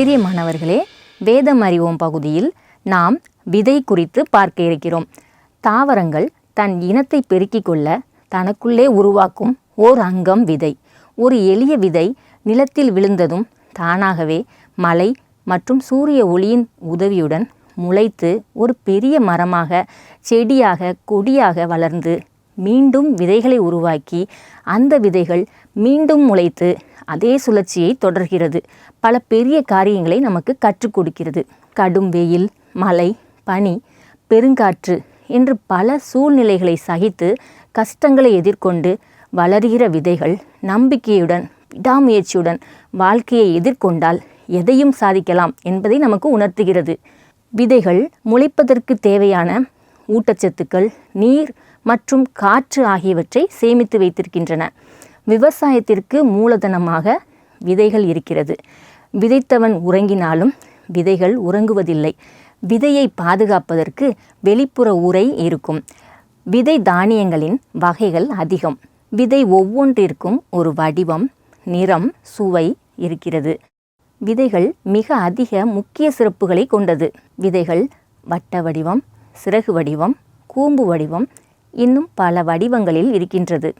பிரியமானவர்களே வேதம் அறிவோம் பகுதியில் நாம் விதை குறித்து பார்க்க இருக்கிறோம். தாவரங்கள் தன் இனத்தை பெருக்கிக் கொள்ள தனக்குள்ளே உருவாக்கும் ஓர் அங்கம் விதை. ஒரு எளிய விதை நிலத்தில் விழுந்ததும் தானாகவே மலை மற்றும் சூரிய ஒளியின் உதவியுடன் முளைத்து ஒரு பெரிய மரமாக செடியாக கொடியாக வளர்ந்து மீண்டும் விதைகளை உருவாக்கி அந்த விதைகள் மீண்டும் முளைத்து அதே சுழற்சியை தொடர்கிறது. பல பெரிய காரியங்களை நமக்கு கற்றுக் கொடுக்கிறது. கடும் வெயில் மழை பனி பெருங்காற்று என்று பல சூழ்நிலைகளை சகித்து கஷ்டங்களை எதிர்கொண்டு வளர்கிற விதைகள் நம்பிக்கையுடன் விடாமுயற்சியுடன் வாழ்க்கையை எதிர்கொண்டால் எதையும் சாதிக்கலாம் என்பதை நமக்கு உணர்த்துகிறது. விதைகள் முளைப்பதற்கு தேவையான ஊட்டச்சத்துக்கள் நீர் மற்றும் காற்று ஆகியவற்றை சேமித்து வைத்திருக்கின்றன. விவசாயத்திற்கு மூலதனமாக விதைகள் இருக்கிறது. விதைத்தவன் உறங்கினாலும் விதைகள் உறங்குவதில்லை. விதையை பாதுகாப்பதற்கு வெளிப்புற உரை இருக்கும். விதை தானியங்களின் வகைகள் அதிகம். விதை ஒவ்வொன்றிற்கும் ஒரு வடிவம் நிறம் சுவை இருக்கிறது. விதைகள் மிக அதிக முக்கிய சிறப்புகளை கொண்டது. விதைகள் வட்ட வடிவம் சிறகு வடிவம் கூம்பு வடிவம் இன்னும் பல வடிவங்களில் இருக்கின்றது.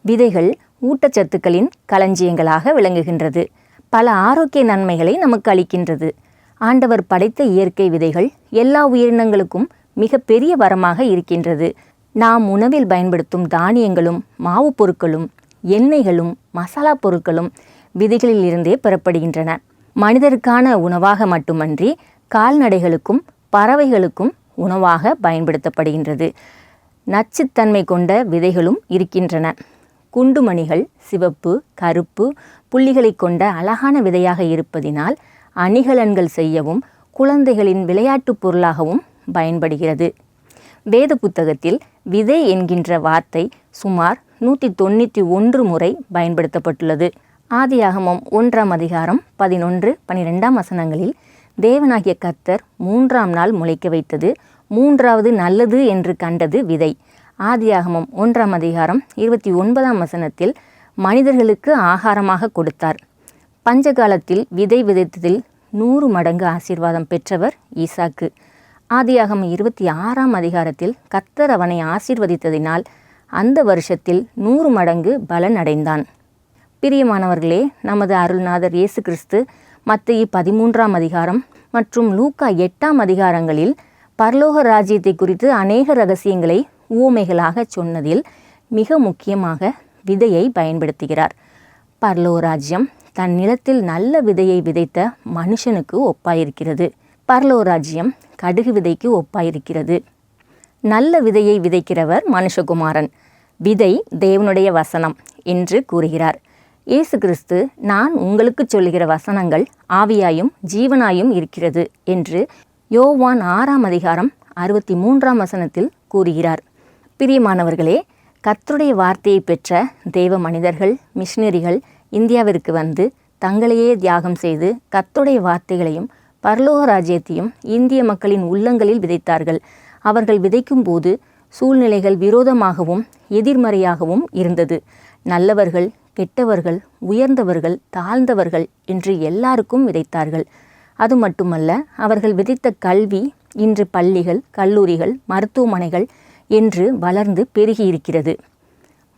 விதைகள் ஊட்டச்சத்துக்களின் களஞ்சியங்களாக விளங்குகின்றது. பல ஆரோக்கிய நன்மைகளை நமக்கு அளிக்கின்றது. ஆண்டவர் படைத்த இயற்கை விதைகள் எல்லா உயிரினங்களுக்கும் மிக பெரிய வரமாக இருக்கின்றது. நாம் உணவில் பயன்படுத்தும் தானியங்களும் மாவு பொருட்களும் எண்ணெய்களும் மசாலா பொருட்களும் விதைகளில் இருந்தே பெறப்படுகின்றன. மனிதருக்கான உணவாக மட்டுமன்றி கால்நடைகளுக்கும் பறவைகளுக்கும் உணவாக பயன்படுத்தப்படுகின்றது. நச்சுத்தன்மை கொண்ட விதைகளும் இருக்கின்றன. குண்டுமணிகள் சிவப்பு கருப்பு புள்ளிகளை கொண்ட அழகான விதையாக இருப்பதினால் அணிகலன்கள் செய்யவும் குழந்தைகளின் விளையாட்டுப் பொருளாகவும் பயன்படுகிறது. வேத புத்தகத்தில் விதை என்கின்ற வார்த்தை சுமார் நூற்றி தொண்ணூற்றி ஒன்று முறை பயன்படுத்தப்பட்டுள்ளது. ஆதியாகமம் ஒன்றாம் அதிகாரம் பதினொன்று பனிரெண்டாம் வசனங்களில் தேவனாகிய கர்த்தர் மூன்றாம் நாள் முளைக்க வைத்தது மூன்றாவது நல்லது என்று கண்டது விதை. ஆதியாகமம் ஒன்றாம் அதிகாரம் இருபத்தி ஒன்பதாம் வசனத்தில் மனிதர்களுக்கு ஆகாரமாக கொடுத்தார். பஞ்சகாலத்தில் விதை விதைத்ததில் நூறு மடங்கு ஆசீர்வாதம் பெற்றவர் ஈசாக்கு. ஆதியாகமம் இருபத்தி ஆறாம் அதிகாரத்தில் கத்தர் அவனை ஆசீர்வதித்ததினால் அந்த வருஷத்தில் நூறு மடங்கு பலன் அடைந்தான். பிரியமானவர்களே நமது அருள்நாதர் இயேசு கிறிஸ்து மத்திய பதிமூன்றாம் அதிகாரம் மற்றும் லூக்கா எட்டாம் அதிகாரங்களில் பரலோக ராஜ்யத்தை குறித்து அநேக ரகசியங்களை ஊமைகளாக சொன்னதில் மிக முக்கியமாக விதையை பயன்படுத்துகிறார். பரலோக ராஜ்யம் தன் நிலத்தில் நல்ல விதையை விதைத்த மனுஷனுக்கு ஒப்பாயிருக்கிறது. பரலோ ராஜ்யம் கடுகு விதைக்கு ஒப்பாயிருக்கிறது. நல்ல விதையை விதைக்கிறவர் மனுஷகுமாரன். விதை தேவனுடைய வசனம் என்று கூறுகிறார். இயேசு கிறிஸ்து நான் உங்களுக்கு சொல்லுகிற வசனங்கள் ஆவியாயும் ஜீவனாயும் இருக்கிறது என்று யோவான் ஆறாம் அதிகாரம் அறுபத்தி மூன்றாம் வசனத்தில் கூறுகிறார். பிரியமானவர்களே கர்த்தருடைய வார்த்தையை பெற்ற தெய்வ மனிதர்கள் மிஷினரிகள் இந்தியாவிற்கு வந்து தங்களையே தியாகம் செய்து கத்துடைய வார்த்தைகளையும் பரலோக ராஜ்யத்தையும் இந்திய மக்களின் உள்ளங்களில் விதைத்தார்கள். அவர்கள் விதைக்கும் போது சூழ்நிலைகள் விரோதமாகவும் எதிர்மறையாகவும் இருந்தது. நல்லவர்கள் கெட்டவர்கள் உயர்ந்தவர்கள் தாழ்ந்தவர்கள் என்று எல்லாருக்கும் விதைத்தார்கள். அது மட்டுமல்ல அவர்கள் விதைத்த கல்வி இன்று பள்ளிகள் கல்லூரிகள் மருத்துவமனைகள் என்று வளர்ந்து பெருகியிருக்கிறது.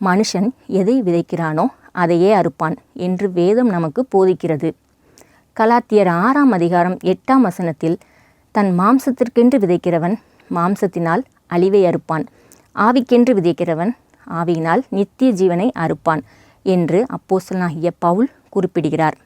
மனுஷன் எதை விதைக்கிறானோ அதையே அறுப்பான் என்று வேதம் நமக்கு போதிக்கிறது. கலாத்தியர் ஆறாம் அதிகாரம் எட்டாம் வசனத்தில் தன் மாம்சத்திற்கென்று விதைக்கிறவன் மாம்சத்தினால் அழிவை அறுப்பான். ஆவிக்கென்று விதைக்கிறவன் ஆவியினால் நித்திய ஜீவனை அறுப்பான் என்று அப்போஸ்தலனாகிய பவுல் குறிப்பிடுகிறார்.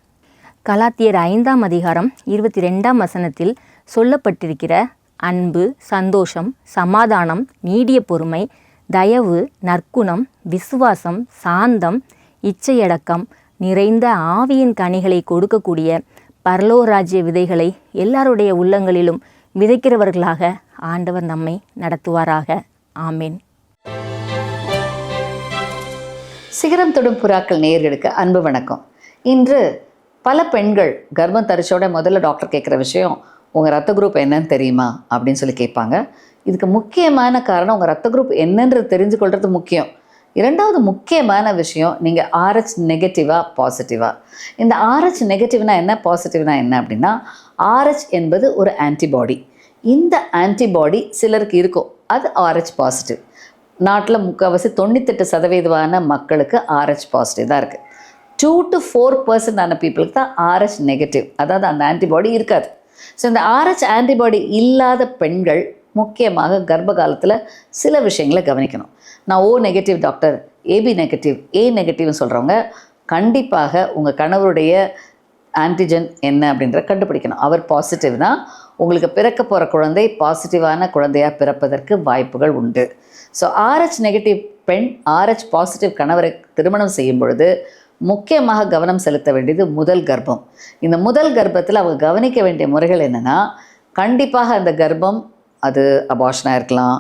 கலாத்தியர் ஐந்தாம் அதிகாரம் இருபத்தி ரெண்டாம் வசனத்தில் சொல்லப்பட்டிருக்கிற அன்பு சந்தோஷம் சமாதானம் நீடிய பொறுமை தயவு நற்குணம் விசுவாசம் சாந்தம் இச்சையடக்கம் நிறைந்த ஆவியின் கனிகளை கொடுக்கக்கூடிய பரலோராஜ்ய விதைகளை எல்லாருடைய உள்ளங்களிலும் விதைக்கிறவர்களாக ஆண்டவர் நம்மை நடத்துவாராக. ஆமேன். சிகரம் தொடும் புறாக்கள் நேர்களுக்கு அன்பு வணக்கம். இன்று பல பெண்கள் கர்ப்பம் தரிச்சோட முதல்ல டாக்டர் கேட்குற விஷயம் உங்கள் ரத்த குரூப் என்னன்னு தெரியுமா? அப்படின்னு சொல்லி கேட்பாங்க. இதுக்கு முக்கியமான காரணம் உங்கள் ரத்த குரூப் என்னன்றது தெரிஞ்சு கொள்வது முக்கியம். இரண்டாவது முக்கியமான விஷயம் நீங்கள் ஆர்ஹெச் நெகட்டிவாக பாசிட்டிவாக இந்த ஆர்ஹெச் நெகட்டிவ்னா என்ன பாசிட்டிவ்னா என்ன அப்படின்னா ஆர்ஹெச் என்பது ஒரு ஆன்டிபாடி இந்த ஆன்டிபாடி சிலருக்கு இருக்கும். அது ஆர்ஹெச் பாசிட்டிவ் நாட்டில் முக்கால்வாசி தொண்ணூத்தெட்டு சதவீதமான மக்களுக்கு ஆர்ஹெச் பாசிட்டிவ் தான் இருக்குது டூ டு ஃபோர் பர்சன்டான பீப்புளுக்கு தான் ஆர்எச் நெகட்டிவ் அதாவது அந்த ஆன்டிபாடி இருக்காது. ஸோ இந்த ஆர்எச் ஆன்டிபாடி இல்லாத பெண்கள் முக்கியமாக கர்ப்ப காலத்தில் சில விஷயங்களை கவனிக்கணும். நான் O negative doctor AB negative A நெகட்டிவ்னு சொல்கிறவங்க கண்டிப்பாக உங்கள் கணவருடைய ஆன்டிஜன் என்ன அப்படின்றத கண்டுபிடிக்கணும். அவர் பாசிட்டிவ்னா உங்களுக்கு பிறக்க போகிற குழந்தை பாசிட்டிவான குழந்தையாக பிறப்பதற்கு வாய்ப்புகள் உண்டு. ஸோ ஆர்ஹெச் நெகட்டிவ் பெண் ஆர்ஹெச் பாசிட்டிவ் கணவரை திருமணம் செய்யும் பொழுது முக்கியமாக கவனம் செலுத்த வேண்டியது முதல் கர்ப்பம். இந்த முதல் கர்ப்பத்தில் அவங்க கவனிக்க வேண்டிய முறைகள் என்னென்னா கண்டிப்பாக அந்த கர்ப்பம் அது அபாஷனாக இருக்கலாம்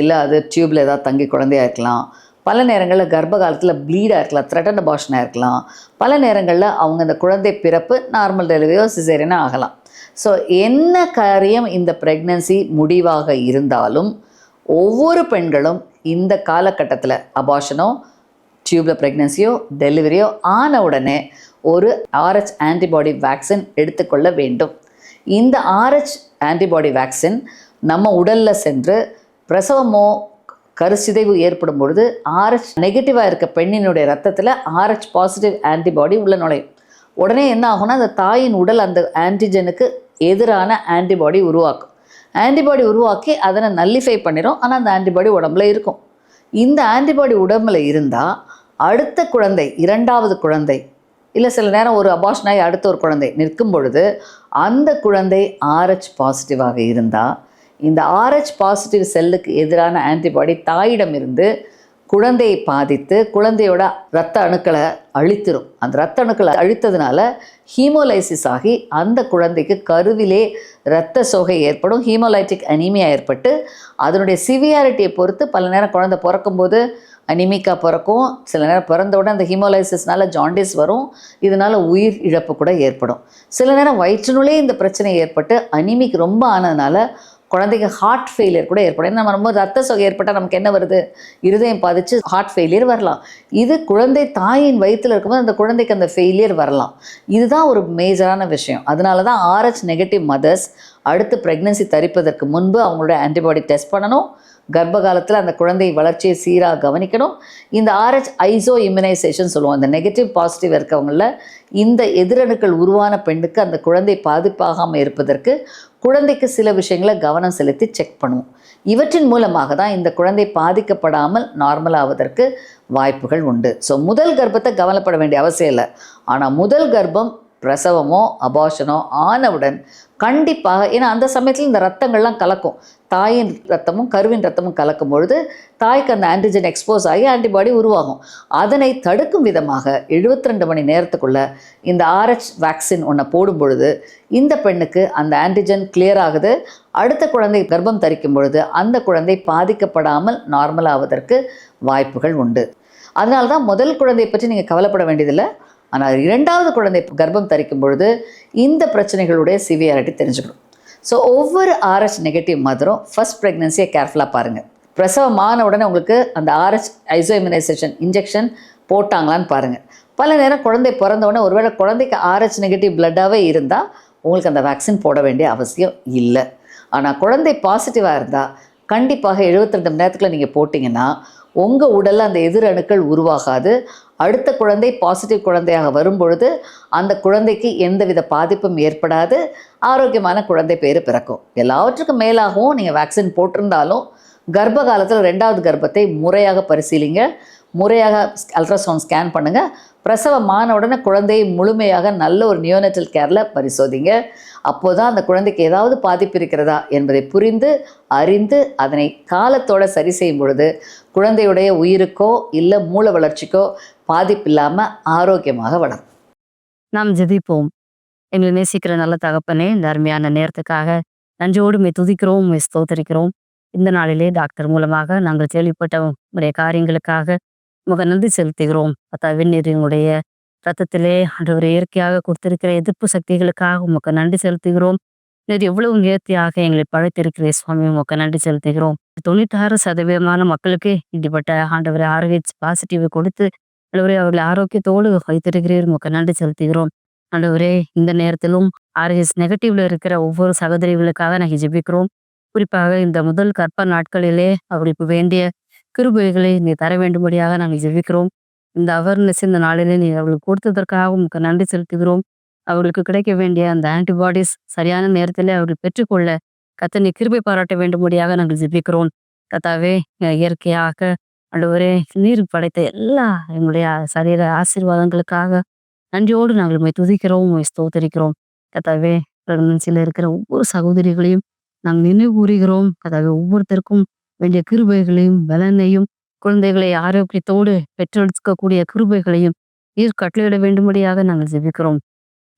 இல்லை அது டியூப்பில் ஏதாவது தங்கி குழந்தையாக இருக்கலாம். பல நேரங்களில் கர்ப்ப காலத்தில் ப்ளீடாக இருக்கலாம் த்ரெட்டன் அபாஷனாக இருக்கலாம். பல நேரங்களில் அவங்க அந்த குழந்தை பிறப்பு நார்மல் டெலிவரியோ சிசேரியனோ ஆகலாம். ஸோ என்ன காரியம் இந்த ப்ரெக்னன்சி முடிவாக இருந்தாலும் ஒவ்வொரு பெண்களும் இந்த காலகட்டத்தில் அபாஷனோ டியூப்பில் ப்ரெக்னன்சியோ டெலிவரியோ ஆன உடனே ஒரு ஆர்ஹெச் ஆன்டிபாடி வேக்சின் எடுத்துக்கொள்ள வேண்டும். இந்த ஆர்ஹெச் ஆன்டிபாடி வேக்சின் நம்ம உடலில் சென்று பிரசவமோ கருச்சிதைவு ஏற்படும் பொழுது ஆர்ஹெச் நெகட்டிவாக இருக்க பெண்ணினுடைய ரத்தத்தில் ஆர்ஹெச் பாசிட்டிவ் ஆன்டிபாடி உள்ள நுழையும். உடனே என்ன ஆகும்னா அந்த தாயின் உடல் அந்த ஆன்டிஜனுக்கு எதிரான ஆன்டிபாடி உருவாக்கும். ஆன்டிபாடி உருவாக்கி அதனை நல்லிஃபை பண்ணிடும் ஆனால் அந்த ஆன்டிபாடி உடம்புல இருக்கும். இந்த ஆன்டிபாடி உடம்புல இருந்தால் அடுத்த குழந்தை இரண்டாவது குழந்தை இல்லை சில நேரம் ஒரு அபாஷன் ஆகி அடுத்த ஒரு குழந்தை நிற்கும் பொழுது அந்த குழந்தை ஆர்ஹெச் பாசிட்டிவாக இருந்தால் இந்த ஆர்ஹெச் பாசிட்டிவ் செல்லுக்கு எதிரான ஆன்டிபாடி தாயிடம் இருந்து குழந்தையை பாதித்து குழந்தையோட ரத்த அணுக்களை அழித்திரும். அந்த ரத்த அணுக்களை அழித்ததுனால ஹீமோலைசிஸ் ஆகி அந்த குழந்தைக்கு கருவிலே இரத்த சோகை ஏற்படும் ஹீமோலைட்டிக் அனீமியா ஏற்பட்டு அதனுடைய சிவியாரிட்டியை பொறுத்து பல நேரம் குழந்தை பிறக்கும்போது அனிமிக்கா பிறக்கும். சில நேரம் பிறந்த உடனே அந்த ஹீமோலைசிஸ்னால ஜாண்டிஸ் வரும். இதனால் உயிர் இழப்பு கூட ஏற்படும். சில நேரம் வயிற்றுனுள்ளே இந்த பிரச்சனை ஏற்பட்டு அனிமிக் ரொம்ப ஆனதுனால குழந்தைக்கு ஹார்ட் ஃபெயிலியர் கூட ஏற்படும். ஏன்னா நம்ம ரொம்ப ரத்த சொகை ஏற்பட்டால் நமக்கு என்ன வருது? இருதயம் பாதிச்சு ஹார்ட் ஃபெயிலியர் வரலாம். இது குழந்தை தாயின் வயிற்றில் இருக்கும்போது அந்த குழந்தைக்கு அந்த ஃபெயிலியர் வரலாம். இதுதான் ஒரு மேஜரான விஷயம். அதனால தான் ஆர்ஹெச் நெகட்டிவ் மதர்ஸ் அடுத்து ப்ரெக்னன்சி தரிப்பதற்கு முன்பு அவங்களோட ஆன்டிபாடி டெஸ்ட் பண்ணணும். கர்ப்ப காலத்தில் அந்த குழந்தை வளர்ச்சியை சீராக கவனிக்கணும். இந்த ஆர்ஹெச் ஐசோ இம்யூனைசேஷன் சொல்லுவோம். அந்த நெகட்டிவ் பாசிட்டிவ் இருக்கவங்களில் இந்த எதிரணுக்கள் உருவான பெண்ணுக்கு அந்த குழந்தை பாதிப்பாகாமல் இருப்பதற்கு குழந்தைக்கு சில விஷயங்களை கவனம் செலுத்தி செக் பண்ணுவோம். இவற்றின் மூலமாக தான் இந்த குழந்தை பாதிக்கப்படாமல் நார்மல் ஆவதற்கு வாய்ப்புகள் உண்டு. ஸோ முதல் கர்ப்பத்தை கவனப்பட வேண்டிய அவசியம் இல்லை. ஆனால் முதல் கர்ப்பம் பிரசவமோ அபாஷனோ ஆனவுடன் கண்டிப்பாக ஏன்னா அந்த சமயத்தில் இந்த ரத்தங்கள்லாம் கலக்கும். தாயின் ரத்தமும் கருவின் ரத்தமும் கலக்கும் பொழுது தாய்க்கு அந்த ஆன்டிஜன் எக்ஸ்போஸ் ஆகி ஆன்டிபாடி உருவாகும். அதனை தடுக்கும் விதமாக 72 மணி நேரத்துக்குள்ளே இந்த ஆர்ஹெச் வேக்சின் ஒன்றை போடும் பொழுது இந்த பெண்ணுக்கு அந்த ஆன்டிஜன் கிளியர் ஆகுது. அடுத்த குழந்தை கர்ப்பம் தரிக்கும் பொழுது அந்த குழந்தை பாதிக்கப்படாமல் நார்மலாவதற்கு வாய்ப்புகள் உண்டு. அதனால தான் முதல் குழந்தையை பற்றி நீங்கள் கவலைப்பட வேண்டியதில்லை. ஆனால் இரண்டாவது குழந்தை கர்ப்பம் தரிக்கும் பொழுது இந்த பிரச்சனைகளுடைய சிவியாரிட்டி தெரிஞ்சுக்கணும். ஸோ ஒவ்வொரு ஆர்எச் நெகட்டிவ் மதரும் ஃபர்ஸ்ட் ப்ரெக்னன்சியை கேர்ஃபுல்லாக பாருங்கள் பிரசவமான உடனே உங்களுக்கு அந்த ஆர்ஹெச் ஐசோஇம்யூனைசேஷன் இன்ஜெக்ஷன் போட்டாங்களான்னு பாருங்கள் பல நேரம் குழந்தை பிறந்தவுடனே ஒருவேளை குழந்தைக்கு ஆர்எச் நெகட்டிவ் பிளட்டாகவே இருந்தால் உங்களுக்கு அந்த வேக்சின் போட வேண்டிய அவசியம் இல்லை. ஆனால் குழந்தை பாசிட்டிவாக இருந்தால் கண்டிப்பாக 72 மணி நேரத்துக்குள்ள நீங்கள் போட்டிங்கன்னா உங்கள் உடலில் அந்த எதிர் அணுக்கள் உருவாகாது. அடுத்த குழந்தை பாசிட்டிவ் குழந்தையாக வரும்பொழுது அந்த குழந்தைக்கு எந்தவித பாதிப்பும் ஏற்படாது. ஆரோக்கியமான குழந்தை பேர் பிறக்கும். எல்லாவற்றுக்கும் மேலாகவும் நீங்கள் வேக்சின் போட்டிருந்தாலும் கர்ப்ப காலத்தில் ரெண்டாவது கர்ப்பத்தை முறையாக பரிசீலிங்க. முறையாக அல்ட்ராசவுண்ட் ஸ்கேன் பண்ணுங்கள் பிரசவமான உடனே குழந்தையை முழுமையாக நல்ல ஒரு நியோனட்டல் கேரில் பரிசோதிங்க. அப்போதான் அந்த குழந்தைக்கு ஏதாவது பாதிப்பு இருக்கிறதா என்பதை புரிந்து அறிந்து அதனை காலத்தோடு சரி செய்யும் பொழுது குழந்தையுடைய உயிருக்கோ இல்லை மூளை வளர்ச்சிக்கோ பாதிப்பு இல்லாம ஆரோக்கியமாக வளரும். நாம் ஜெபிப்போம். எங்களை நேசிக்கிற நல்ல தகப்பனே இந்த அருமையான நேரத்துக்காக நன்றியோடு மே துதிக்கிறோம் மே ஸ்தோத்தரிக்கிறோம். இந்த நாளிலே டாக்டர் மூலமாக நாங்கள் கேள்விப்பட்ட உடைய காரியங்களுக்காக முக நன்றி செலுத்துகிறோம். அத்தா வெந்நீரினுடைய ரத்தத்திலே ஆண்டவர் இயற்கையாக கொடுத்திருக்கிற எதிர்ப்பு சக்திகளுக்காக உமக்கு நன்றி செலுத்துகிறோம். நீர் எவ்வளவு நேர்த்தியாக எங்களை பழைத்திருக்கிற சுவாமி உமக்கு நன்றி செலுத்துகிறோம். தொண்ணூத்தாறு சதவீதமான மக்களுக்கு இப்படிப்பட்ட ஆண்டவர் ஆரோக்கிய பாசிட்டிவ் கொடுத்து ஆண்டவரே அவர்களை ஆரோக்கியத்தோடு வைத்திருக்கிறீர். உமக்கு நன்றி செலுத்துகிறோம். ஆண்டவரே இந்த நேரத்திலும் ஆர்எஸ் நெகட்டிவ்ல இருக்கிற ஒவ்வொரு சகோதரிகளுக்காக நாங்கள் ஜெபிக்கிறோம். குறிப்பாக இந்த முதல் கற்ப நாட்களிலே அவர்களுக்கு வேண்டிய கிருபைகளை நீ தர வேண்டும்படியாக நாங்கள் ஜெபிக்கிறோம். இந்த அவேர்னஸ் இந்த நாளிலே நீ அவர்களுக்கு கொடுத்ததற்காக உங்களுக்கு நன்றி செலுத்துகிறோம். அவர்களுக்கு கிடைக்க வேண்டிய அந்த ஆன்டிபாடிஸ் சரியான நேரத்திலே அவர்கள் பெற்றுக்கொள்ள கத்தனை நீ கிருபை பாராட்ட வேண்டும்படியாக நாங்கள் ஜெபிக்கிறோம். கத்தாவே இயற்கையாக ஆண்டவரே நீர் படைத்த எல்லா எங்களுடைய சரீர ஆசீர்வாதங்களுக்காக நன்றியோடு நாங்கள் உண்மை துதிக்கிறோம் உண்மை ஸ்தோத்தரிக்கிறோம். கதாவே பிரெக்னன்சியில் இருக்கிற ஒவ்வொரு சகோதரிகளையும் நாங்கள் நினைவு கூறுகிறோம் கதாவே ஒவ்வொருத்தருக்கும் வேண்டிய கிருபைகளையும் பலனையும் குழந்தைகளை ஆரோக்கியத்தோடு பெற்றெடுக்கக்கூடிய கிருபைகளையும் நீர் கட்டளையிட வேண்டும்படியாக நாங்கள் ஜெபிக்கிறோம்.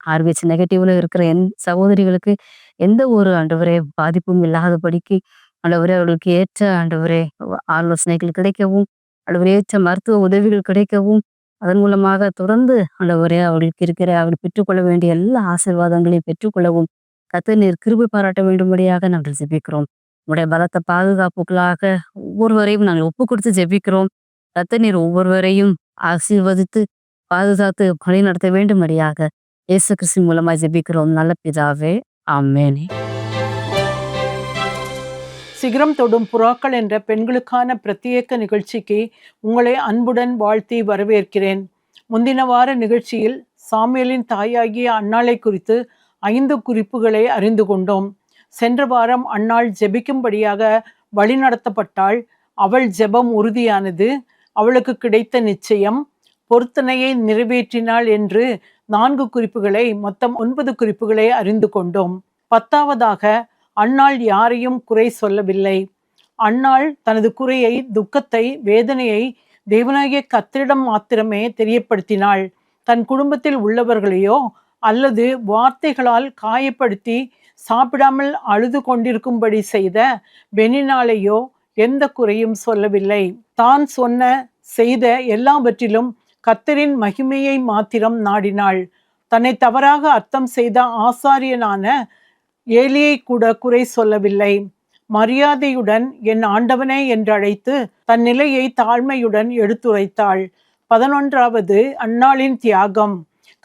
ஆர்பிஎச் நெகட்டிவ்ல இருக்கிற என் சகோதரிகளுக்கு எந்த ஒரு ஆண்டவரே பாதிப்பும் இல்லாதபடிக்கு ஆண்டவரே அவர்களுக்கு ஏற்ற ஆண்டவரே ஆலோசனைகள் கிடைக்கவும் ஆண்டவரே ஏற்ற மருத்துவ உதவிகள் கிடைக்கவும் அதன் மூலமாக தொடர்ந்து ஆண்டவரே அவர்களுக்கு இருக்கிற அவர்கள் பெற்றுக்கொள்ள வேண்டிய எல்லா ஆசீர்வாதங்களையும் பெற்றுக்கொள்ளவும் கத்து நீர் கிருபை பாராட்ட வேண்டும்படியாக நாங்கள் ஜெபிக்கிறோம். உங்களுடைய பலத்த பாதுகாப்புகளாக ஒவ்வொருவரையும் நாங்கள் ஒப்பு கொடுத்து ஜெபிக்கிறோம். கத்த நீர் ஒவ்வொருவரையும் ஆசீர்வதித்து பாதுகாத்து வழி நடத்த வேண்டும்படியாக இயேசு கிறிஸ்து மூலமாக ஜெபிக்கிறோம். நல்ல பிதாவே ஆமேனே. சிகரம் தொடும் புறாக்கள் என்ற பெண்களுக்கான பிரத்யேக நிகழ்ச்சிக்கு உங்களை அன்புடன் வாழ்த்தி வரவேற்கிறேன். முந்தின வார நிகழ்ச்சியில் சாமியலின் தாயாகிய அன்னாளை குறித்து ஐந்து குறிப்புகளை அறிந்து கொண்டோம். சென்ற வாரம் அன்னாள் ஜெபிக்கும்படியாக வழிநடத்தப்பட்டாள் அவள் ஜெபம் உறுதியானது. அவளுக்கு கிடைத்த நிச்சயம் பொருத்தனையை நிறைவேற்றினாள் என்று நான்கு குறிப்புகளை மொத்தம் ஒன்பது குறிப்புகளை அறிந்து கொண்டோம். பத்தாவதாக அன்னாள் யாரையும் குறை சொல்லவில்லை. அன்னாள் தனது குறையை துக்கத்தை வேதனையை தேவநாயக கத்திரிடம் மாத்திரமே தெரியப்படுத்தினாள். தன் குடும்பத்தில் உள்ளவர்களையோ அல்லது வார்த்தைகளால் காயப்படுத்தி சாப்பிடாமல் அழுது கொண்டிருக்கும்படி செய்த பெனினாலையோ எந்த குறையும் சொல்லவில்லை. தான் சொன்ன செய்த எல்லாவற்றிலும் கத்தரின் மகிமையை மாத்திரம் நாடினாள். தன்னை தவறாக அர்த்தம் செய்த ஆசாரியனான ஏலியை கூட குறை சொல்லவில்லை. மரியாதையுடன் என் ஆண்டவனே என்றழைத்து தன் நிலையை தாழ்மையுடன் எடுத்துரைத்தாள். பதினொன்றாவது அன்னாளின் தியாகம்.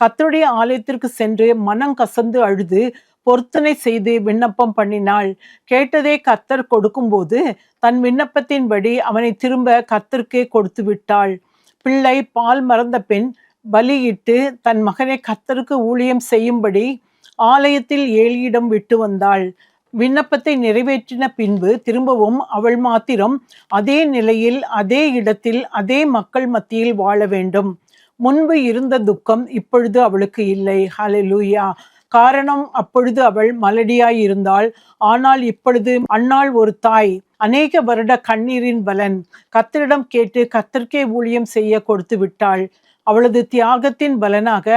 கத்தருடைய ஆலயத்திற்கு சென்று மனம் கசந்து அழுது பொருத்தனை செய்து விண்ணப்பம் பண்ணினாள். கேட்டதே கத்தர் கொடுக்கும்போது தன் விண்ணப்பத்தின்படி அவனை திரும்ப கத்தருக்கே கொடுத்து விட்டாள் பிள்ளை பால் மறந்த பின் பலியிட்டு தன் மகனை கத்தருக்கு ஊழியம் செய்யும்படி ஆலயத்தில் ஏலியிடம் விட்டு வந்தாள். விண்ணப்பத்தை நிறைவேற்றின பின்பு திரும்பவும் அவள் மாத்திரம் அதே நிலையில் அதே இடத்தில் அதே மக்கள் மத்தியில் வாழ வேண்டும். முன்பு இருந்த துக்கம் இப்பொழுது அவளுக்கு இல்லை. ஹலலூயா காரணம் அப்பொழுது அவள் மலடியாய் இருந்தாள் ஆனால் இப்பொழுது அன்னாள் ஒரு தாய். அநேக வருட கண்ணீரின் பலன். கத்தரிடம் கேட்டு கத்திற்கே ஊழியம் செய்ய கொடுத்து விட்டாள். அவளது தியாகத்தின் பலனாக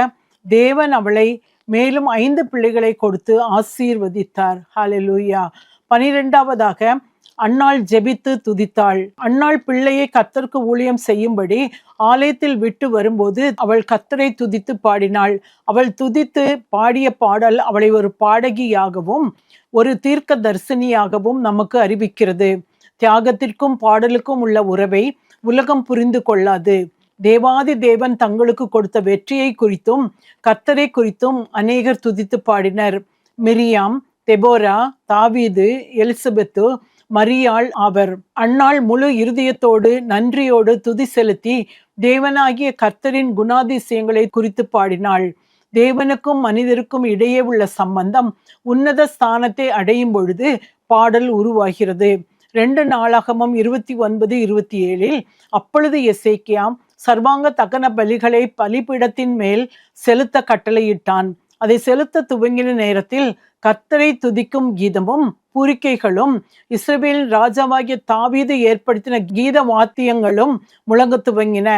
தேவன் அவளை மேலும் ஐந்து பிள்ளைகளை கொடுத்து ஆசீர்வதித்தார். ஹalleluya. பனிரெண்டாவதாக அன்னாள் ஜெபித்து துதித்தாள். அன்னாள் பிள்ளையை கத்தருக்கு ஊழியம் செய்யும்படி ஆலயத்தில் விட்டு வரும்போது அவள் கத்தரை துதித்து பாடினாள். அவள் துதித்து பாடிய பாடல் அவளை ஒரு பாடகியாகவும் ஒரு தீர்க்க தரிசனியாகவும் நமக்கு அறிவிக்கிறது. தியாகத்திற்கும் பாடலுக்கும் உள்ள உறவை உலகம் புரிந்து கொள்ளாது. தேவாதி தேவன் தங்களுக்கு கொடுத்த வெற்றியை குறித்தும் கர்த்தரை குறித்தும் அநேகர் துதித்து பாடினர். மிரியாம் தெபோரா தாவீது எலிசபெத்து மரியாள் அவர் அன்னாள் முழு இருதயத்தோடு நன்றியோடு துதி செலுத்தி தேவனாகிய கர்த்தரின் குணாதிசயங்களை குறித்து பாடினாள். தேவனுக்கும் மனிதருக்கும் இடையே உள்ள சம்பந்தம் உன்னத ஸ்தானத்தை அடையும் பொழுது பாடல் உருவாகிறது. ரெண்டு நாளாகமும் இருபத்தி ஒன்பது இருபத்தி ஏழில் அப்பொழுது எசேக்கியாம் சர்வாங்க தகன பலிகளை பலிபீடத்தின் மேல் செலுத்த கட்டளையிட்டான். அதை செலுத்த துவங்கின நேரத்தில் கத்தரை துதிக்கும் கீதமும் பூரிக்கைகளும் இஸ்ரவேலின் ராஜாவாகிய தாவீது ஏற்படுத்தின கீத வாத்தியங்களும் முழங்க துவங்கின.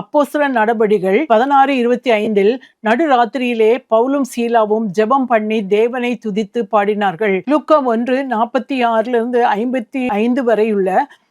அப்போஸ்தல நடபடிகள் பதினாறு இருபத்தி ஐந்தில் நடுராத்திரியிலே பவுலும் சீலாவும் ஜெபம் பண்ணி தேவனை துதித்து பாடினார்கள். லுக்கம் ஒன்று நாற்பத்தி ஆறுல இருந்து ஐம்பத்தி ஐந்து வரையுள்ள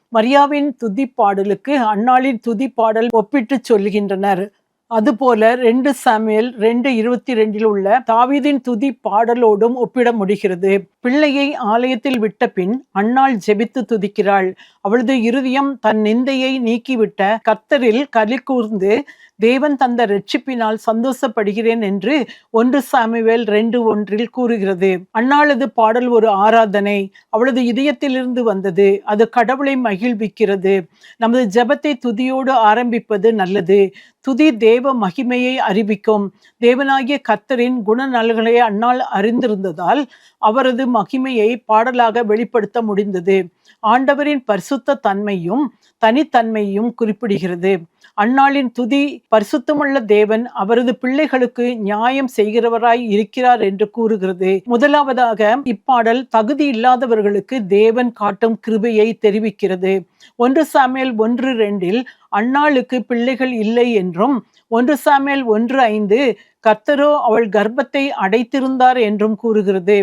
மரியாவின் துதிப்பாடலுக்கு அண்ணாளின் அன்னாளின் துதி ஒப்பிட்டு சொல்கின்றனர். அதுபோல ரெண்டு சாமியல் ரெண்டு இருபத்தி ரெண்டில் உள்ள தாவீதின் துதி பாடலோடும் ஒப்பிட முடிகிறது. பிள்ளையை ஆலயத்தில் விட்ட பின் அன்னாள் ஜெபித்து துதிக்கிறாள். அவளது இருதயம் தன் நிந்தையை நீக்கிவிட்ட கர்த்தரில் கலி கூர்ந்து தேவன் தந்த ரட்சிப்பினால் சந்தோஷப்படுகிறேன் என்று ஒன்று சாமுவேல் ரெண்டு ஒன்றில் கூறுகிறது. அன்னாளது பாடல் ஒரு ஆராதனை. அவளது இதயத்திலிருந்து வந்தது. அது கடவுளை மகிழ்விக்கிறது. நமது ஜெபத்தை துதியோடு ஆரம்பிப்பது நல்லது. துதி தேவ மகிமையை அறிவிக்கும். தேவனாகிய கத்தரின் குணநலன்களை அன்னால் அறிந்திருந்ததால் அவரது மகிமையை பாடலாக வெளிப்படுத்த முடிந்தது. ஆண்டவரின் பரிசுத்த தன்மையும் தனித்தன்மையும் குறிப்பிடுகிறது. அன்னாளின் துதி பரிசுத்தமுள்ள தேவன் அவரது பிள்ளைகளுக்கு நியாயம் செய்கிறவராய் இருக்கிறார் என்று கூறுகிறது. முதலாவதாக இப்பாடல் தகுதி இல்லாதவர்களுக்கு தேவன் காட்டும் கிருபையை தெரிவிக்கிறது. ஒன்று சாமியல் ஒன்று ரெண்டில் அன்னாளுக்கு பிள்ளைகள் இல்லை என்றும் ஒன்று சாமியல் ஒன்று ஐந்து கர்த்தரோ அவள் கர்ப்பத்தை அடைத்திருந்தார் என்றும் கூறுகிறது.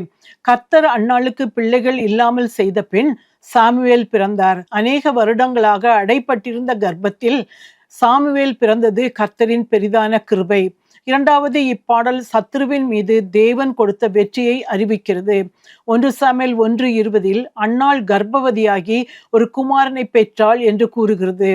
கர்த்தர் அன்னாளுக்கு பிள்ளைகள் இல்லாமல் செய்த பின் சாமுவேல் பிறந்தார். அநேக வருடங்களாக அடைப்பட்டிருந்த கர்ப்பத்தில் சாமுவேல் பிறந்தது கர்த்தரின் பெரிதான கிருபை. இரண்டாவது இப்பாடல் சத்ருவின் மீது தேவன் கொடுத்த வெற்றியை அறிவிக்கிறது. ஒன்று சாமியல் ஒன்று இருபதில் அன்னாள் கர்ப்பவதியாகி ஒரு குமாரனை பெற்றாள் என்று கூறுகிறது.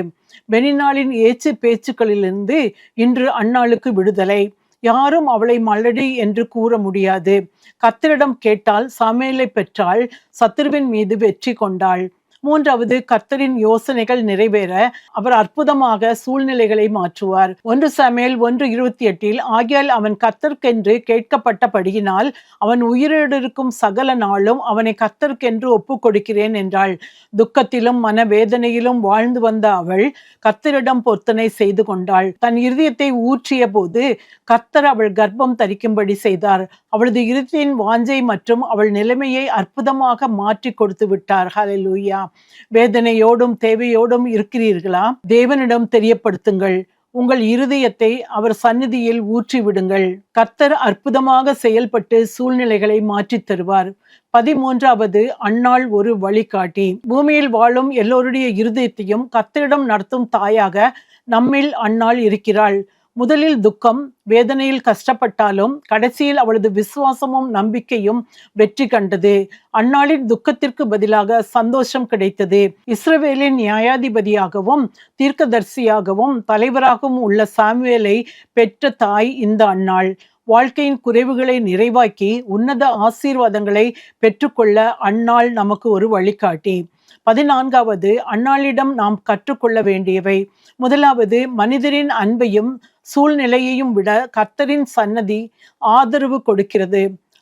பெனினாளின் ஏச்சு பேச்சுக்களிலிருந்து இன்று அன்னாளுக்கு விடுதலை. யாரும் அவளை மலடி என்று கூற முடியாது. கத்தரிடம் கேட்டால் சமையலை பெற்றாள் சத்துருவின் மீது வெற்றி கொண்டாள். மூன்றாவது கர்த்தரின் யோசனைகள் நிறைவேற அவர் அற்புதமாக சூழ்நிலைகளை மாற்றுவார். ஒன்று சமையல் ஒன்று இருபத்தி எட்டில் ஆகியால் அவன் கர்த்தர்க்கென்று கேட்கப்பட்டபடியினால் அவன் உயிரோடு இருக்கும் சகல நாளும் அவனை கர்த்தர்க்கென்று ஒப்பு கொடுக்கிறேன் என்றாள். துக்கத்திலும் மனவேதனையிலும் வாழ்ந்து வந்த அவள் கர்த்தரிடம் பொருத்தனை செய்து கொண்டாள். தன் இருதயத்தை ஊற்றிய போது கர்த்தர் அவள் கர்ப்பம் தரிக்கும்படி செய்தார். அவளது இருதயின் வாஞ்சை மற்றும் அவள் நிலைமையை அற்புதமாக மாற்றி கொடுத்து விட்டார். ஹalleluya. வேதனையோடும் தேவையோடும் இருக்கிறீர்களா? தேவனிடம் தெரியப்படுத்துங்கள். உங்கள் இருதயத்தை அவர் சந்நிதியில் ஊற்றிவிடுங்கள். கத்தர் கர்த்தர் அற்புதமாக செயல்பட்டு சூழ்நிலைகளை மாற்றித் தருவார். பதிமூன்றாவது அன்னாள் ஒரு வழிகாட்டி. பூமியில் வாழும் எல்லோருடைய இருதயத்தையும் கர்த்தரிடம் நடத்தும் தாயாக நம்மில் அன்னாள் இருக்கிறாள். முதலில் துக்கம் வேதனையில் கஷ்டப்பட்டாலும் கடைசியில் அவளது விசுவாசமும் நம்பிக்கையும் வெற்றி கண்டது. அந்நாளின் துக்கத்திற்கு பதிலாக சந்தோஷம் கிடைத்தது. இஸ்ரவேலின் நியாயாதிபதியாகவும் தீர்க்கதர்சியாகவும் தலைவராகவும் உள்ள சாமுவேலை பெற்ற தாய் இந்த அன்னாள் வாழ்க்கையின் குறைவுகளை நிறைவாக்கி உன்னத ஆசீர்வாதங்களை பெற்றுக்கொள்ள அந்நாள் நமக்கு ஒரு வழிகாட்டி. பதினான்காவது அந்நாளிடம் நாம் கற்றுக்கொள்ள வேண்டியவை. முதலாவது மனிதரின் அன்பையும் சூழ்நிலையையும் விட கர்த்தரின் சன்னதி ஆதரவு கொடுக்கிறது.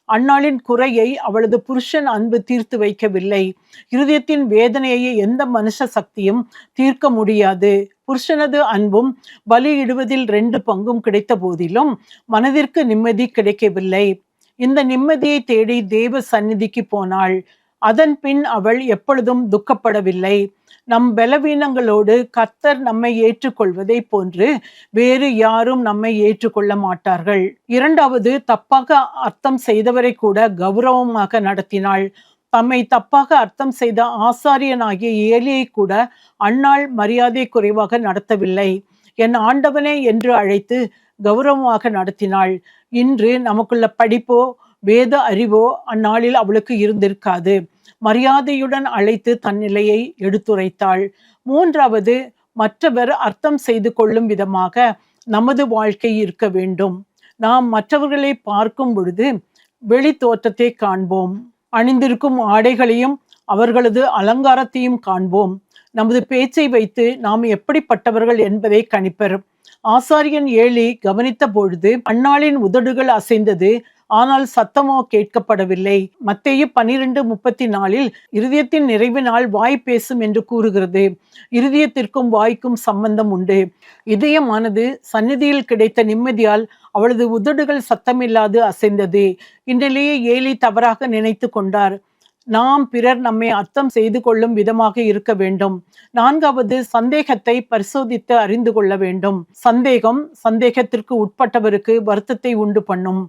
அன்னாளின் குறையை அவளது புருஷன் அன்பு தீர்த்து வைக்கவில்லை. இருதயத்தின் வேதனையை எந்த மனுஷ சக்தியும் தீர்க்க முடியாது. புருஷனது அன்பும் பலியிடுவதில் ரெண்டு பங்கும் கிடைத்த போதிலும் மனதிற்கு நிம்மதி கிடைக்கவில்லை. இந்த நிம்மதியை தேடி தேவ சந்நிதிக்கு போனாள். அதன் பின் அவள் எப்பொழுதும் துக்கப்படவில்லை. நம் பலவீனங்களோடு கர்த்தர் நம்மை ஏற்றுக்கொள்வதை போன்று வேறு யாரும் நம்மை ஏற்றுக்கொள்ள மாட்டார்கள். இரண்டாவது தப்பாக அர்த்தம் செய்தவரை கூட கௌரவமாக நடத்தினாள். தம்மை தப்பாக அர்த்தம் செய்த ஆசாரியனாகிய ஏலியை கூட அன்னாள் மரியாதை குறைவாக நடத்தவில்லை. என் ஆண்டவனே என்று அழைத்து கௌரவமாக நடத்தினாள். இன்று நமக்குள்ள படிப்போ வேத அறிவோ அந்நாளில் அவளுக்கு இருந்திருக்காது. மரியாதையுடன் அழைத்து தன் நிலையை எடுத்துரைத்தாள். மூன்றாவது மற்றவர் அர்த்தம் செய்து கொள்ளும் விதமாக நமது வாழ்க்கை இருக்க வேண்டும். நாம் மற்றவர்களை பார்க்கும் பொழுது வெளி தோற்றத்தை காண்போம். அணிந்திருக்கும் ஆடைகளையும் அவர்களது அலங்காரத்தையும் காண்போம். நமது பேச்சை வைத்து நாம் எப்படிப்பட்டவர்கள் என்பதை கணிப்பர். ஆசாரியன் ஏழி கவனித்த பொழுது அன்னாளின் உதடுகள் அசைந்தது ஆனால் சத்தமோ கேட்கப்படவில்லை. மத்தேயு பனிரெண்டு முப்பத்தி நாலில் இருதயத்தின் நிறைவினால் வாய் பேசும் என்று கூறுகிறது. இருதயத்திற்கும் வாய்க்கும் சம்பந்தம் உண்டு. இதயமானது சந்நிதியில் கிடைத்த நிம்மதியால் அவளது உதடுகள் சத்தமில்லாது அசைந்தது. இந்நிலையை ஏலி தவறாக நினைத்து கொண்டார். நாம் பிறர் நம்மை அர்த்தம் செய்து கொள்ளும் விதமாக இருக்க வேண்டும். நான்காவது சந்தேகத்தை பரிசோதித்து அறிந்து கொள்ள வேண்டும். சந்தேகம் சந்தேகத்திற்கு உட்பட்டவருக்கு வருத்தத்தை உண்டு பண்ணும்.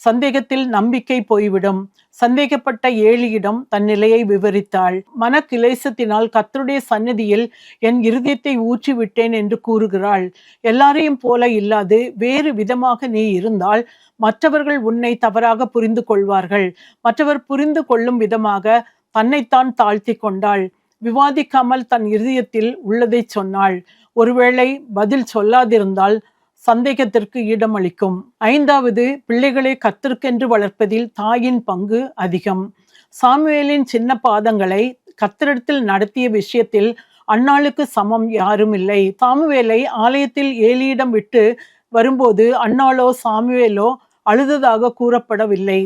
சந்தேகத்தில் நம்பிக்கை போய்விடும். சந்தேகப்பட்ட ஏழியிடம் தன் நிலையை விவரித்தாள். மன கிளேசத்தினால் கத்தருடைய சந்நிதியில் என் இருதயத்தை ஊற்றி விட்டேன் என்று கூறுகிறாள். எல்லாரையும் போல இல்லாது வேறு விதமாக நீ இருந்தால் மற்றவர்கள் உன்னை தவறாக புரிந்து கொள்வார்கள். மற்றவர் புரிந்து கொள்ளும் விதமாக தன்னைத்தான் தாழ்த்தி கொண்டாள். விவாதிக்காமல் தன் இருதயத்தில் உள்ளதை சொன்னாள். ஒருவேளை பதில் சொல்லாதிருந்தால் சந்தேகத்திற்கு இடமளிக்கும். ஐந்தாவது பிள்ளைகளை கத்திற்கென்று வளர்ப்பதில் தாயின் பங்கு அதிகம். சாமுவேலின் சின்ன பாதங்களை கத்திரிடத்தில் நடத்திய விஷயத்தில் அன்னாளுக்கு சமம் யாரும் இல்லை. சாமுவேலை ஆலயத்தில் ஏலியிடம் விட்டு வரும்போது அன்னாளோ சாமுவேலோ அழுததாக கூறப்படவில்லை.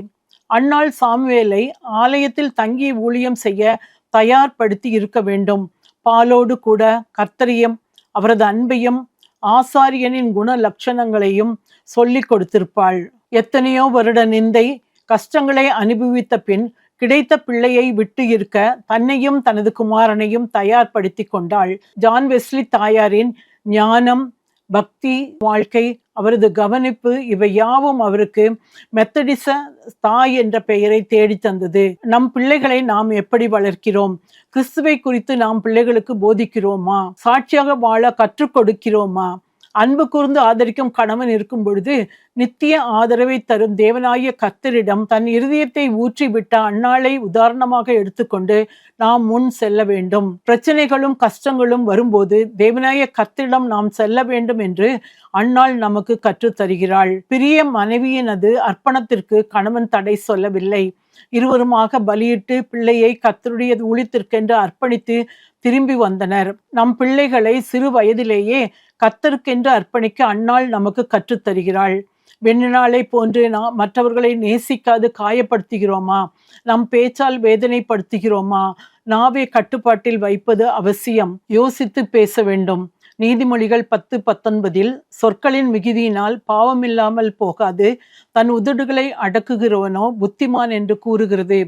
அன்னாள் சாமுவேலை ஆலயத்தில் தங்கி ஊழியம் செய்ய தயார்படுத்தி இருக்க வேண்டும். பாலோடு கூட கர்த்தரையும் அவரது அன்பையும் ஆசாரியனின் குண லட்சணங்களையும் சொல்லிக் கொடுத்திருப்பாள். எத்தனையோ வருட நிந்தை கஷ்டங்களை அனுபவித்த பின் கிடைத்த பிள்ளையை விட்டு இருக்க தன்னையும் தனது குமாரனையும் தயார்படுத்தி கொண்டாள். ஜான் வெஸ்லி தாயாரின் ஞானம் பக்தி வாழ்க்கை அவரது கவனிப்பு இவை யாவும் அவருக்கு மெத்தடிச தாய் என்ற பெயரை தேடி தந்தது. நம் பிள்ளைகளை நாம் எப்படி வளர்க்கிறோம்? கிறிஸ்துவை குறித்து நாம் பிள்ளைகளுக்கு போதிக்கிறோமா? சாட்சியாக வாழ கற்றுக் கொடுக்கிறோமா? அன்பு கூர்ந்து ஆதரிக்கும் கணவன் இருக்கும் பொழுது நித்திய ஆதரவை தரும் தேவனாய கர்த்தரிடம் தன் இருதயத்தை ஊற்றிவிட்ட அன்னாளை உதாரணமாக எடுத்துக்கொண்டு நாம் முன் செல்ல வேண்டும். பிரச்சனைகளும் கஷ்டங்களும் வரும்போது தேவனாய கர்த்தரிடம் நாம் செல்ல வேண்டும் என்று அன்னாள் நமக்கு கற்றுத் தருகிறாள் பிரிய மனைவியினது அர்ப்பணத்திற்கு கணவன் தடை சொல்லவில்லை. இருவருமாக பலியிட்டு பிள்ளையை கத்தருடைய ஊழித்திற்கென்று அர்ப்பணித்து திரும்பி வந்தனர். நம் பிள்ளைகளை சிறு வயதிலேயே கர்த்தருக்கென்று அர்ப்பணிக்க அன்னாள் நமக்கு கற்றுத் தருகிறாள் வெண்ணினாளை போன்று நாம் மற்றவர்களை நேசிக்காது காயப்படுத்துகிறோமா? நம் பேச்சால் வேதனைப்படுத்துகிறோமா? நாவே கட்டுப்பாட்டில் வைப்பது அவசியம். யோசித்து பேச வேண்டும். நீதிமொழிகள் பத்து பத்தொன்பதில் சொற்களின் மிகுதியினால் பாவமில்லாமல் போகாது தன் உதடுகளை அடக்குகிறவனோ புத்திமான் என்று கூறுகிறது.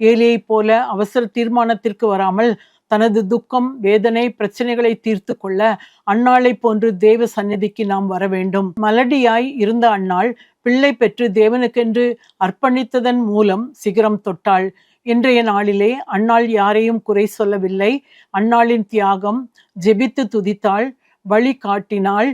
ஏலியைப் போல அவசர தீர்மானத்திற்கு வராமல் தனது துக்கம் வேதனை பிரச்சனைகளை தீர்த்து கொள்ள அன்னாளை போன்று தேவ சந்நிதிக்கு நாம் வர வேண்டும். மலடியாய் இருந்த அன்னாள் பிள்ளை பெற்று தேவனுக்கென்று அர்ப்பணித்ததன் மூலம் சிகரம் தொட்டாள். இன்றைய நாளிலே அன்னாள் யாரையும் குறை சொல்லவில்லை. அன்னாளின் தியாகம் ஜெபித்து துதித்தாள் வழி காட்டினாள்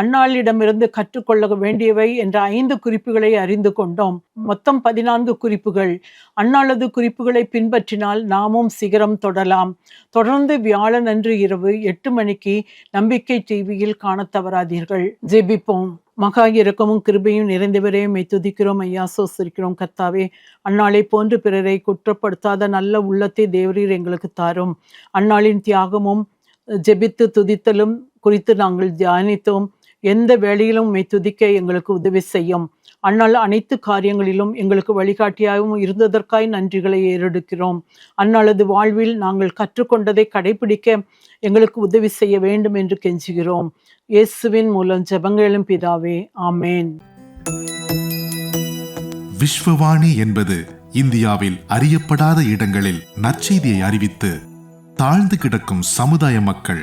அண்ணாளிடமிருந்து கற்றுக்கொள்ள வேண்டியவை என்ற ஐந்து குறிப்புகளை அறிந்து கொண்டோம். மொத்தம் பதினான்கு குறிப்புகள். அண்ணாளது குறிப்புகளை பின்பற்றினால் நாமும் சிகரம் தொடலாம். தொடர்ந்து வியாழன் அன்று இரவு எட்டு மணிக்கு நம்பிக்கை டிவியில் காணத் தவறாதீர்கள். ஜெபிப்போம். மகா இரக்கமும் கிருபையும் நிறைந்தவரையும் துதிக்கிறோம். ஐயா சோசிக்கிறோம் கத்தாவே அந்நாளை போன்று பிறரை குற்றப்படுத்தாத நல்ல உள்ளத்தை தேவரீர் எங்களுக்கு தாரும். அந்நாளின் தியாகமும் ஜெபித்து துதித்தலும் குறித்து நாங்கள் தியானித்தோம். எந்த வேளையிலும் மெய் துதிக்க எங்களுக்கு உதவி செய்யும். அன்னால் அனைத்து காரியங்களிலும் எங்களுக்கு வழிகாட்டியாகவும் இருந்ததற்காய் நன்றிகளை ஏறெடுக்கிறோம். அந்நாளது வாழ்வில் நாங்கள் கற்றுக்கொண்டதை கடைபிடிக்க எங்களுக்கு உதவி செய்ய வேண்டும் என்று கெஞ்சுகிறோம். இயேசுவின் மூலம் ஜெபங்களும் பிதாவே ஆமேன். விஸ்வவாணி என்பது இந்தியாவில் அறியப்படாத இடங்களில் நற்செய்தியை அறிவித்து தாழ்ந்து கிடக்கும் சமுதாய மக்கள்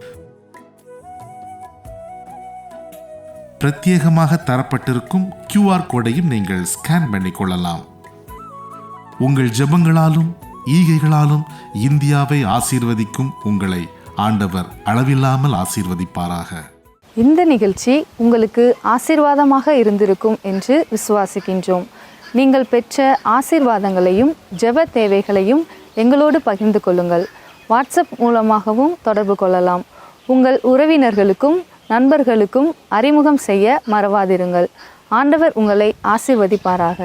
பிரத்யேகமாக தரப்பட்டிருக்கும் கியூஆர் கோடையும் நீங்கள் ஸ்கேன் பண்ணி கொள்ளலாம் உங்கள் ஜெபங்களாலும் ஈகைகளாலும் இந்தியாவை ஆசீர்வதிக்கும் உங்களை ஆண்டவர் அளவில்லாமல் ஆசீர்வதிப்பாராக. இந்த நிகழ்ச்சி உங்களுக்கு ஆசீர்வாதமாக இருந்திருக்கும் என்று விசுவாசிக்கின்றோம். நீங்கள் பெற்ற ஆசீர்வாதங்களையும் ஜெப தேவைகளையும் எங்களோடு பகிர்ந்து கொள்ளுங்கள். வாட்ஸ்அப் மூலமாகவும் தொடர்பு கொள்ளலாம். உங்கள் உறவினர்களுக்கும் நண்பர்களுக்கும் அறிமுகம் செய்ய மறவாதிருங்கள். ஆண்டவர் உங்களை ஆசீர்வதிப்பாராக.